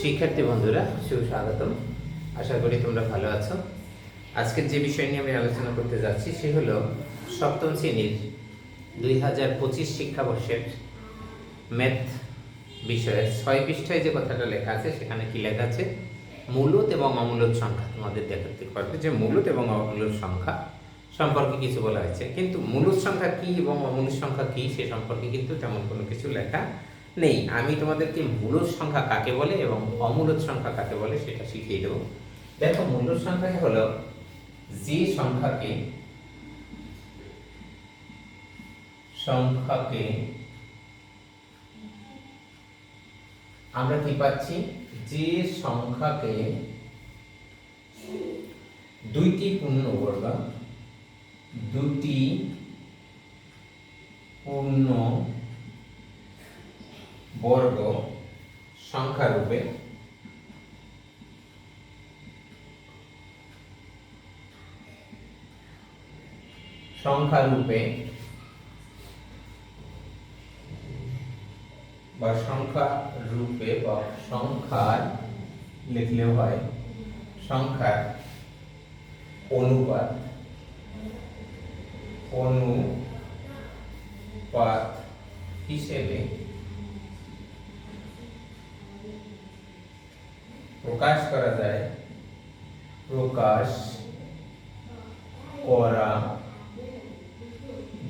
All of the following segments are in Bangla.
শিক্ষার্থী বন্ধুরা, সুস্বাগতম। আশা করি তোমরা ভালো আছো। আজকের যে বিষয় নিয়ে আমি আলোচনা করতে যাচ্ছি, সে হলো সপ্তম শ্রেণির দুই হাজার পঁচিশ শিক্ষাবর্ষের ম্যাথ বিষয়ে। ছয় পৃষ্ঠায় যে কথাটা লেখা আছে, সেখানে কি লেখা আছে? মূলত এবং অমূলত সংখ্যা তোমাদের দেখাতে পারবে যে মূলত এবং অমূলত সংখ্যা সম্পর্কে কিছু বলা হয়েছে। কিন্তু মূলত সংখ্যা কি এবং অমূলত সংখ্যা কি, সে সম্পর্কে কিন্তু তেমন কোনো কিছু লেখা নেই। আমি তোমাদেরকে মূলত সংখ্যা কাকে বলে এবং অমূলত সংখ্যা কাকে বলে সেটা শিখিয়ে দেবো। দেখো, মূলত সংখ্যা হলো যে সংখ্যাকে সংখ্যাকে আমরা কি পাচ্ছি? যে সংখ্যাকে দুইটি পূর্ণবর্গ দুটি পূর্ণ বর্গ সংখ্যা রূপে বা সংখ্যা রূপে বা সংখ্যার লিখলেও হয় সংখ্যার অনুপাত। অনুপাত হিসেবে প্রকাশ করা যায়। প্রকাশ করা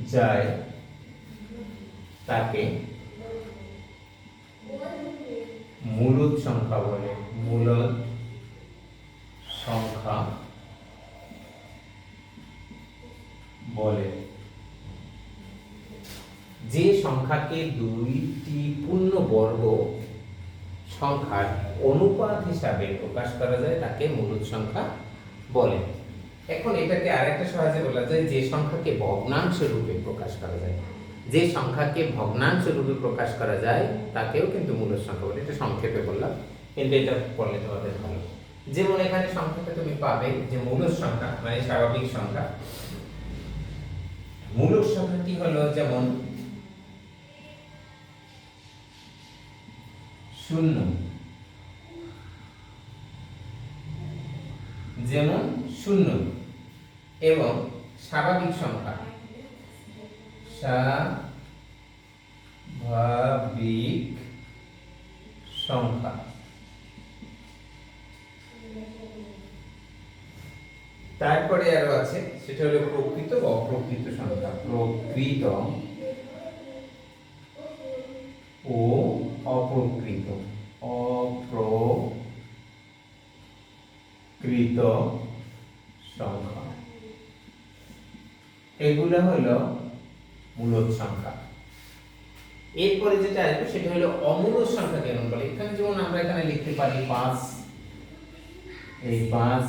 যায় তাকে মূলত সংখ্যা বলে। মূলত সংখ্যা বলে। যে সংখ্যাকে দুইটি পূর্ণ বর্গ সংখ্যার অনুপাত হিসাবে প্রকাশ করা যায়, তাকে মূলত সংখ্যা বলে। এখন এটাকে আরেকটা সহজে বলা যায়, যে সংখ্যাকে ভগ্নাংশ রূপে প্রকাশ করা যায়। যে সংখ্যাকে ভগ্নাংশ রূপে প্রকাশ করা যায়, তাকেও কিন্তু মূলত সংখ্যা বলে। এটা সংক্ষেপে বললাম, কিন্তু এটা পড়লে তোমাদের ভালো। যেমন এখানে সংখ্যাটা তুমি পাবে, যে মূলত সংখ্যা মানে স্বাভাবিক সংখ্যা। মূলত সংখ্যাটি হলো যেমন, শূন্য। যেমন শূন্য এবং স্বাভাবিক সংখ্যা। স্বাভাবিক সংখ্যা। তারপরে আরও আছে, সেটা হলো প্রকৃত অপ্রকৃত সংখ্যা। প্রকৃত ও অপ্রকৃত। অপ্রকৃত সংখ্যা। এগুলো হলো মূলত সংখ্যা। এরপরে যেটা আসবে সেটা হলো অমূলত সংখ্যা কেমন বলে? এখানে যেমন আমরা এখানে লিখতে পারি পাঁচ, এই পাঁচ,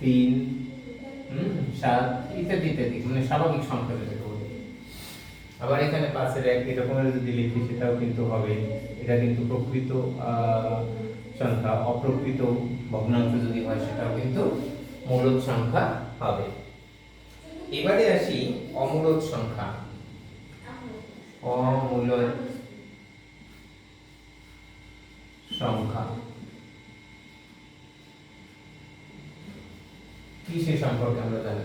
তিন সাত, ইত্যাদি ইত্যাদি। মানে স্বাভাবিক সংখ্যা আবার এখানে পাঁচের এক এরকমের যদি লিখি, সেটাও কিন্তু হবে। এটা কিন্তু প্রকৃত সংখ্যা, অপ্রকৃত ভগ্নাংশ যদি হয়, সেটাও কিন্তু মূলত সংখ্যা হবে। এবারে আসি অমূলত সংখ্যা। অমূলত সংখ্যা। কি সে সম্পর্কে আমরা জানি?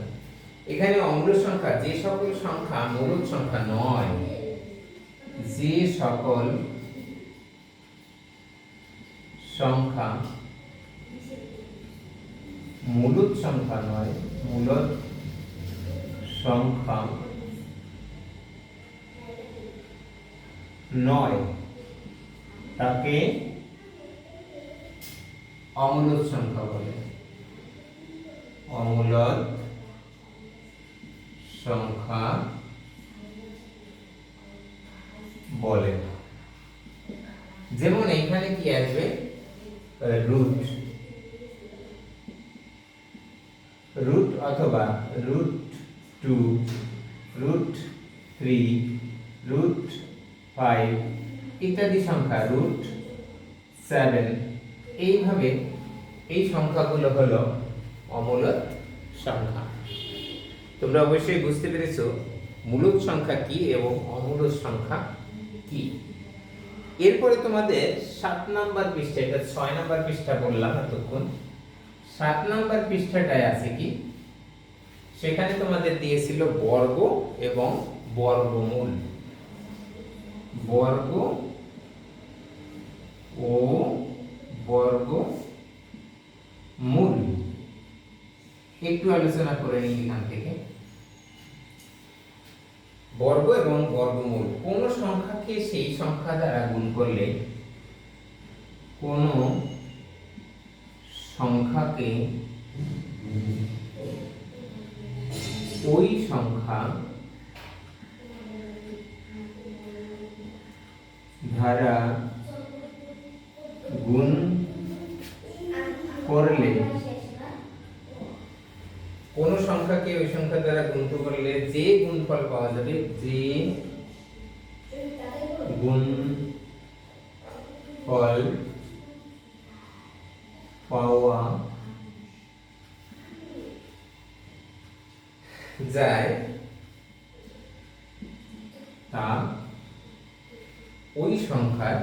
এখানে অমূলত সংখ্যা, যে সকল সংখ্যা মূলত সংখ্যা নয়, যে সকল সংখ্যা মূলত সংখ্যা নয় মূলত সংখ্যা নয়, তাকে অমূলত সংখ্যা বলে। অমূলত সংখ্যা বলে যেমন এখানে কি আসবে? রুট রুট অথবা root two root three root five ইত্যাদি সংখ্যা রুট সেভেন এইভাবে এই সংখ্যাগুলো হলো অমূলত সংখ্যা। তোমরা অবশ্যই বুঝতে পেরেছ মূলত সংখ্যা কি এবং অমূলত সংখ্যা কি। এরপরে তোমাদের সাত নাম্বার পৃষ্ঠা, এটা ছয় নাম্বার পৃষ্ঠা বললাম এতক্ষণ। সাত নাম্বার পৃষ্ঠাটায় আছে কি? সেখানে তোমাদের দিয়েছিল বর্গ এবং বর্গমূল। বর্গ ও বর্গ মূল একটু আলোচনা করে নিই এখান থেকে। বর্গ এবং বর্গমূল, কোন সংখ্যাকে সেই সংখ্যা দ্বারা গুণ করলে কোন সংখ্যাকে ওই সংখ্যা দ্বারা গুণ করলে কোন সংখ্যাকে ওই সংখ্যা দ্বারা গুণ করলে যে গুণফল পাওয়া যাবে, যে গুণফল পাওয়া যায়, তা ওই সংখ্যার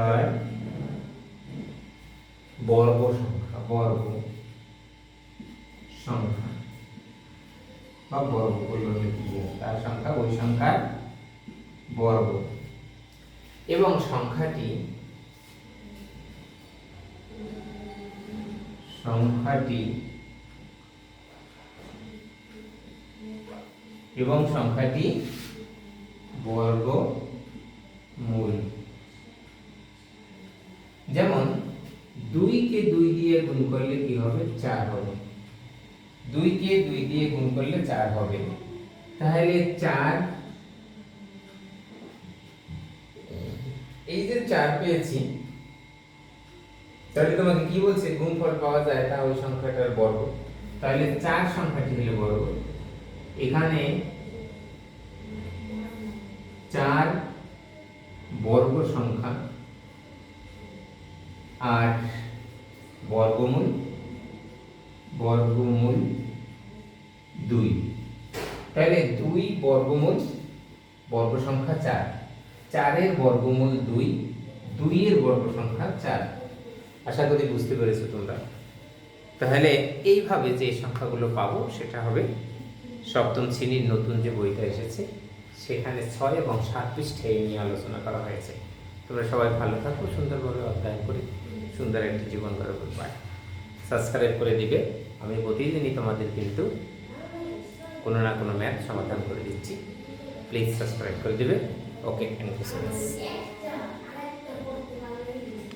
আর বর্গ সংখ্যা বর্গ সংখ্যা বা বর্গ বললে কি বোঝায়? তার সংখ্যা, ওই সংখ্যার বর্গ এবং সংখ্যাটি সংখ্যাটি এবং সংখ্যাটি বর্গ মূল যেমন দুইকে দুই দিয়ে গুণ করলে কি হবে? চার হবে। দুইকে দুই দিয়ে গুণ করলে চার হবে। তাহলে চার, এই যে চার পেয়েছি, তাহলে তোমাকে কি বলছে? গুণফল পাওয়া যায় তা ওই সংখ্যাটার বর্গ। তাহলে চার সংখ্যাটি হলে বর্গ। এখানে চার বর্গ সংখ্যা আর বর্গমূল বর্গমূল দুই। তাহলে দুই বর্গমূল, বর্গ সংখ্যা চার। চারের বর্গমূল দুই, দুইয়ের বর্গ সংখ্যা চার। আশা করি বুঝতে পেরেছ তোমরা। তাহলে এইভাবে যে সংখ্যাগুলো পাবো, সেটা হবে সপ্তম শ্রেণির নতুন যে বইটা এসেছে, সেখানে ছয় এবং সাত পৃষ্ঠে নিয়ে আলোচনা করা হয়েছে। তোমরা সবাই ভালো থাকো, সুন্দরভাবে সুন্দর একটি জীবন গড়ে পায় সাবস্ক্রাইব করে দিবে। আমি প্রতিদিনই তোমাদের কিন্তু কোনো না কোনো ম্যাথ সমাধান করে দিচ্ছি। প্লিজ সাবস্ক্রাইব করে দিবে। Okay thank you so much